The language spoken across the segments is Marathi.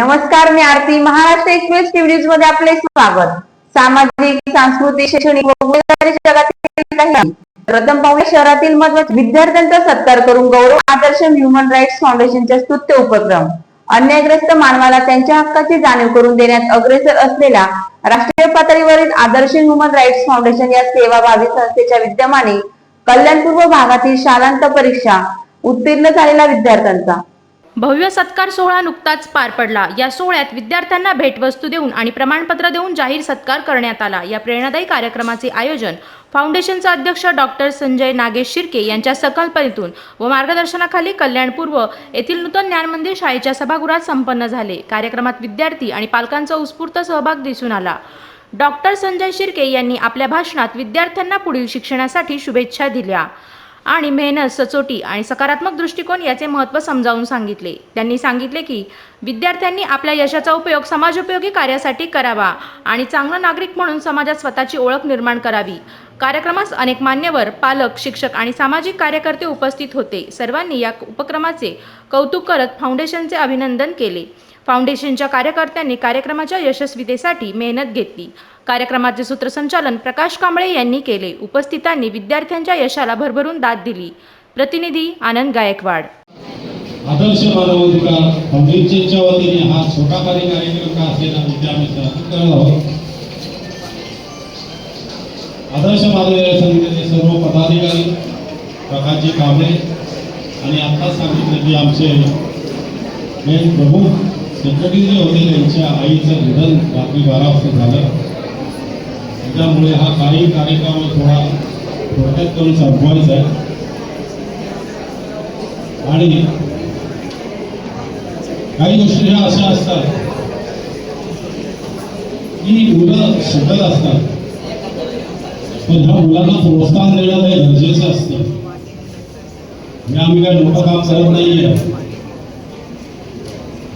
नमस्कार मी आरती महाराष्ट्र एक्सप्रेस टीव्ही न्यूजमध्ये आपले स्वागत. सामाजिक सांस्कृतिक शैक्षणिक व जगातील प्रथम पाहूया शहरातील महत्त्वाचे विद्यार्थ्यांचा सत्कार करून गौरव आदर्श ह्युमन राईट्स फाउंडेशनच्या स्तुत्य उपक्रम. अन्यायग्रस्त मानवाला त्यांच्या हक्काची जाणीव करून देण्यात अग्रेसर असलेल्या राष्ट्रीय पातळीवरील आदर्श ह्युमन राईट्स फाउंडेशन या सेवाभावी संस्थेच्या विद्यमाने कल्याणपूर्व भागातील शालांत परीक्षा उत्तीर्ण झालेल्या विद्यार्थ्यांचा. भव्य सत्कार सोहळा नुकताच पार पडला. या सोहळ्यात विद्यार्थ्यांना भेटवस्तू देऊन आणि प्रमाणपत्र देऊन जाहीर सत्कार करण्यात आला. या प्रेरणादायी कार्यक्रमाचे आयोजन फाउंडेशनचे अध्यक्ष डॉक्टर संजय नागेश शिर्के यांच्या संकल्पनेतून व मार्गदर्शनाखाली कल्याणपूर्व येथील नूतन ज्ञान मंदिर शाळेच्या सभागृहात संपन्न झाले. कार्यक्रमात विद्यार्थी आणि पालकांचा उत्स्फूर्त सहभाग दिसून आला. डॉक्टर संजय शिर्के यांनी आपल्या भाषणात विद्यार्थ्यांना पुढील शिक्षणासाठी शुभेच्छा दिल्या. आणि मेहनत सचोटी आणि सकारात्मक दृष्टिकोन याचे महत्त्व समजावून सांगितले. त्यांनी सांगितले की विद्यार्थ्यांनी आपल्या यशाचा उपयोग समाजोपयोगी कार्यासाठी करावा आणि चांगला नागरिक म्हणून समाजात स्वतःची ओळख निर्माण करावी. कार्यक्रमास अनेक मान्यवर पालक शिक्षक आणि सामाजिक कार्यकर्ते उपस्थित होते. सर्वांनी या उपक्रमाचे कौतुक करत फाउंडेशनचे अभिनंदन केले. फाउंडेशनच्या कार्यकर्त्यांनी कार्यक्रमाच्या यशस्वीतेसाठी मेहनत घेतली. कार्यक्रमाचे सूत्रसंचालन प्रकाश कांबळे यांनी केले. उपस्थितांनी विद्यार्थ्यांच्या यशाला भरभरून दाद दिली. प्रतिनिधी आनंद गायकवाड. आदर्श मानवाधिकार फाउंडेशनच्या वतीने हा छोटाखाली कार्यक्रम का असलेला मुद्दे आम्ही आहोत. आदर्श मानवाधिकार समितीचे सर्व पदाधिकारी प्रकाशजी कांबळे आणि आत्ताच सांगितलं की आमचे मेन प्रमुख सेक्रेटरी जे होते त्यांच्या आईचं निधन रात्री बारा वाजता झालं. त्याच्यामुळे हा काही कार्यक्रम थोडा थोडक्यात करून संपवायचा आहे. आणि काही गोष्टी ह्या अशा असतात की मुलं शिकत असतात. पण ह्या मुलांना प्रोत्साहन देणं हे गरजेचं असतं. हे आम्ही काय मोठं काम करत नाहीये.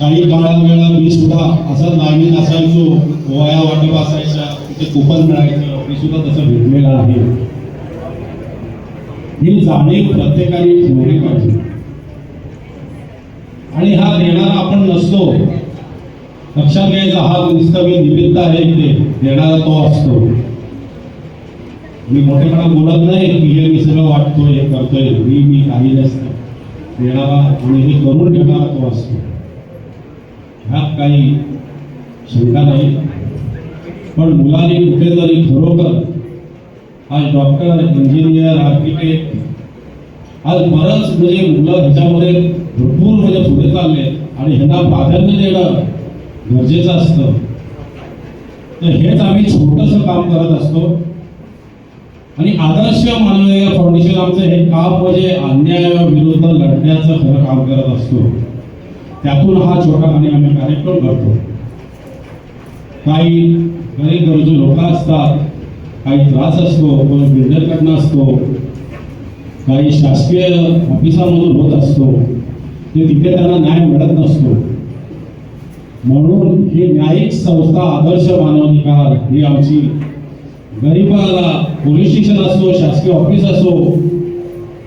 काही काळात वेळा मी सुद्धा. असं नवीन असायचो वया वाटप असायच्या. तिथे कुपन मिळायचं. मी सुद्धा तसं भेटलेलं आहे. ही जाणीव प्रत्येकाने ठेवली पाहिजे. आणि हा देणारा आपण नसतो. लक्षात घ्यायचा हा नुसतं मी निमित्त आहे इथे. देणारा तो असतो. मी मोठेपणा बोलत नाही की हे मी सगळं वाटतोय हे करतोय. मी मी काही नसतं देणारा आणि हे करून घेणारा तो असतो. ह्यात काही शंका नाही. पण मुलांनी कुठेतरी खरोखर आज डॉक्टर इंजिनियर आर्किटेक्ट आज बरंच म्हणजे मुलं ह्याच्यामध्ये भरपूर म्हणजे पुढे चालले आणि ह्यांना प्राधान्य देणं गरजेचं असतं. तर हेच आम्ही छोटंसं काम करत असतो. आणि आदर्श मानवीय फाउंडेशन आमचं हे काम म्हणजे अन्यायाविरुद्ध लढण्याचं खरं काम करत असतो. त्यातून हा छोटा आणि आम्ही कार्यक्रम करतो. काही गरीब गरजू लोक असतात काही त्रास असतो कोण बिल्डरकडनं असतो काही शासकीय ऑफिसामधून होत असतो ते तिथे त्यांना न्याय मिळत नसतो. म्हणून ही न्यायिक संस्था आदर्श मानवाधिकार ही आमची गरीबाला पोलीस स्टेशन असो शासकीय ऑफिस असो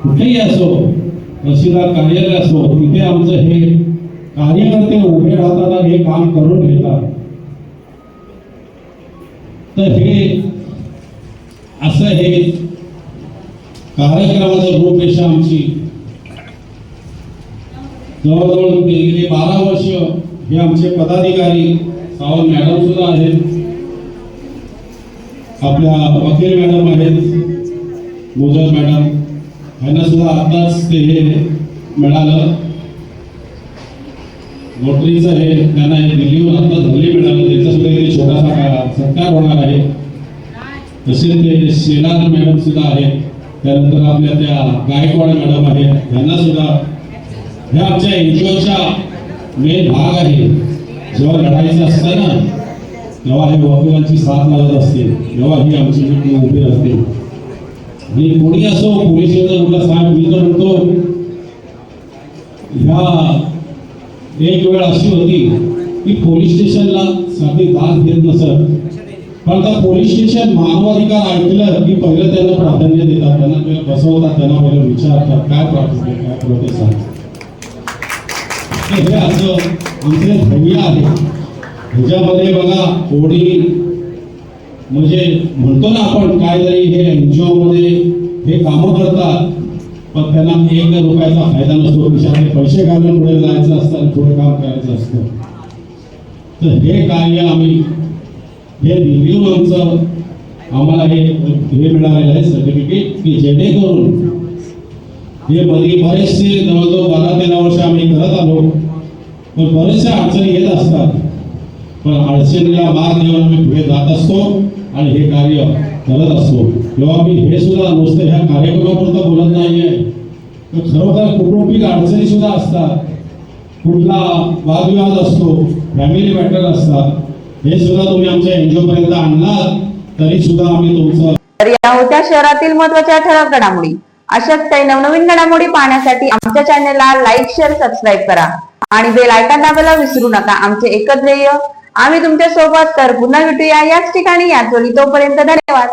कुठेही असो तहसीलदार कार्यालय असो तिथे आमचं हे कार्यकर्ते उभे राहताना हे काम करून घेतात. तर हे असं हे कार्यक्रमाचं रूपरेषा आमची जवळजवळ गेली बारा वर्ष हे आमचे पदाधिकारी सावंत मॅडम सुद्धा आहेत. आपल्या वकील मॅडम आहेत मोजर मॅडम. यांना सुद्धा आताच ते हे मिळालं. नोटरीचं हे त्यांना हे दिल्लीहून आता धरली मिळालं त्याचा सुद्धा छोटासा सत्कार होणार आहे. तसेच ते शेलार मॅडम सुद्धा आहेत. त्यानंतर आपल्या त्या गायकवाड मॅडम आहेत. त्यांना सुद्धा ह्या आमच्या एनजीओच्या मेन भाग आहे. जेव्हा लढायचं असतं ना तेव्हा हे वकिलांची साथ लागत असते. तेव्हा ही आमची टीम उभी राहते आणि कोणी असो पोलीस साहेब मी तर म्हणतो ह्या एक वेळ अशी होती की पोलीस स्टेशनला साठी दाद घेत नसत. पण आता पोलीस स्टेशन मानवाधिकार ऐकलं की पहिलं त्यांना प्राधान्य देतात त्यांना पहिलं बसवतात त्यांना पहिलं विचारतात काय प्रार्थना काय प्रोटेस्ट हे असं आमचे ध्येय आहे. ह्याच्यामध्ये बघा कोणी म्हणजे म्हणतो ना आपण काहीतरी हे एन एनजीओ मध्ये हे कामं करतात पण त्यांना एक रुपयाचा फायदा नसतो. खिशातले पैसे घालून पुढे जायचं असतं आणि पुढे काम करायचं असतं. तर हे कार्य आम्ही हे रिव्ह्यू आमचं आम्हाला हे हे मिळालेलं आहे सर्टिफिकेट की जेणेकरून हे मध्ये बरेचसे जवळजवळ बारा तेरा वर्ष आम्ही करत आलो. पण बरेचशा अडचणी येत असतात. पण अडचणीला मार देऊन आम्ही पुढे जात असतो. आणि हे कार्य करत असतो. तेव्हा मी हे सुद्धा नुसतं ह्या कार्यक्रमापुरतं बोलत नाहीये. तर खरोखर कौटुंबिक अडचणी सुद्धा असतात. कुठला वादविवाद असतो फॅमिली मॅटर असतात हे सुद्धा तुम्ही आमच्या एनजीओ पर्यंत आणलात तरी सुद्धा आम्ही तुमचं तर या होत्या शहरातील महत्त्वाच्या ठळक घडामोडी. अशाच काही नवनवीन घडामोडी पाहण्यासाठी आमच्या चॅनलला लाईक शेअर सबस्क्राईब करा. आणि बेल आयकॉन दाबायला विसरू नका. आमचे एकच ध्येय आम्ही तुमच्यासोबत तर पुन्हा भेटूया. याच ठिकाणी याच वेळी तोपर्यंत धन्यवाद.